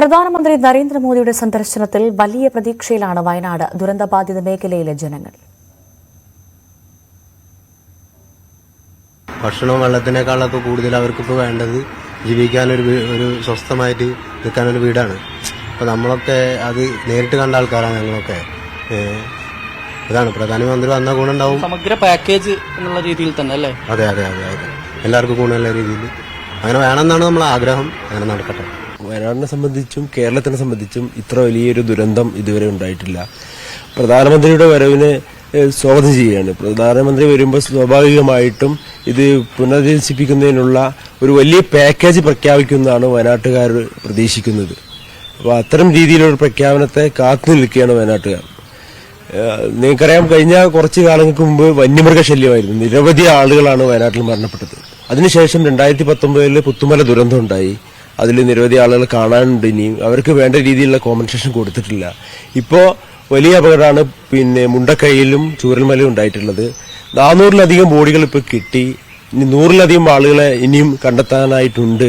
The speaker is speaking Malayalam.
പ്രധാനമന്ത്രി നരേന്ദ്രമോദിയുടെ സന്ദർശനത്തിൽ വലിയ പ്രതീക്ഷയിലാണ് വയനാട് ദുരന്തബാധിത മേഖലയിലെ ജനങ്ങൾ. ഭക്ഷണവും വെള്ളത്തിനേക്കാളൊക്കെ കൂടുതൽ അവർക്കിപ്പോൾ വേണ്ടത് ജീവിക്കാനൊരു ഒരു സ്വസ്ഥമായിട്ട് നിൽക്കാനൊരു വീടാണ്. അപ്പോൾ നമ്മളൊക്കെ അത് നേരിട്ട് കണ്ട ആൾക്കാരാണ് ഞങ്ങളൊക്കെ. അതാണ്. പ്രധാനമന്ത്രി വന്ന ഗുണുണ്ടാവും സമഗ്ര പാക്കേജ് എന്നുള്ള രീതിയിൽ തന്നെ അല്ലേ? അതെ അതെ അതെ അതെ. എല്ലാവർക്കും ഗുണമുള്ള രീതിയിൽ. അങ്ങനെ വേണമെന്നാണ് നമ്മൾ ആഗ്രഹം. അങ്ങനെ നടക്കട്ടെ. വയനാടിനെ സംബന്ധിച്ചും കേരളത്തിനെ സംബന്ധിച്ചും ഇത്ര വലിയൊരു ദുരന്തം ഇതുവരെ ഉണ്ടായിട്ടില്ല. പ്രധാനമന്ത്രിയുടെ വരവിനെ സ്വാഗതം ചെയ്യുകയാണ്. പ്രധാനമന്ത്രി വരുമ്പോൾ സ്വാഭാവികമായിട്ടും ഇത് പുനരധിവസിപ്പിക്കുന്നതിനുള്ള ഒരു വലിയ പാക്കേജ് പ്രഖ്യാപിക്കുന്നതാണ് വയനാട്ടുകാർ പ്രതീക്ഷിക്കുന്നത്. അപ്പോൾ അത്തരം രീതിയിലുള്ള പ്രഖ്യാപനത്തെ കാത്തു നിൽക്കുകയാണ് വയനാട്ടുകാർ. നിങ്ങൾക്കറിയാം കഴിഞ്ഞ കുറച്ച് കാലങ്ങൾക്ക് മുമ്പ് വന്യമൃഗശല്യമായിരുന്നു നിരവധി ആളുകളാണ് വയനാട്ടിൽ മരണപ്പെട്ടത്. അതിനുശേഷം രണ്ടായിരത്തി പത്തൊമ്പതിൽ പുത്തുമല ദുരന്തം ഉണ്ടായി. അതിൽ നിരവധി ആളുകൾ കാണാനുണ്ട് ഇനിയും അവർക്ക് വേണ്ട രീതിയിലുള്ള കോമ്പൻസേഷൻ കൊടുത്തിട്ടില്ല. ഇപ്പോൾ വലിയ അപകടമാണ് പിന്നെ മുണ്ടക്കൈയിലും ചൂരൽമലയും ഉണ്ടായിട്ടുള്ളത്. നാനൂറിലധികം ബോഡികൾ ഇപ്പോൾ കിട്ടി. ഇനി നൂറിലധികം ആളുകളെ ഇനിയും കണ്ടെത്താനായിട്ടുണ്ട്.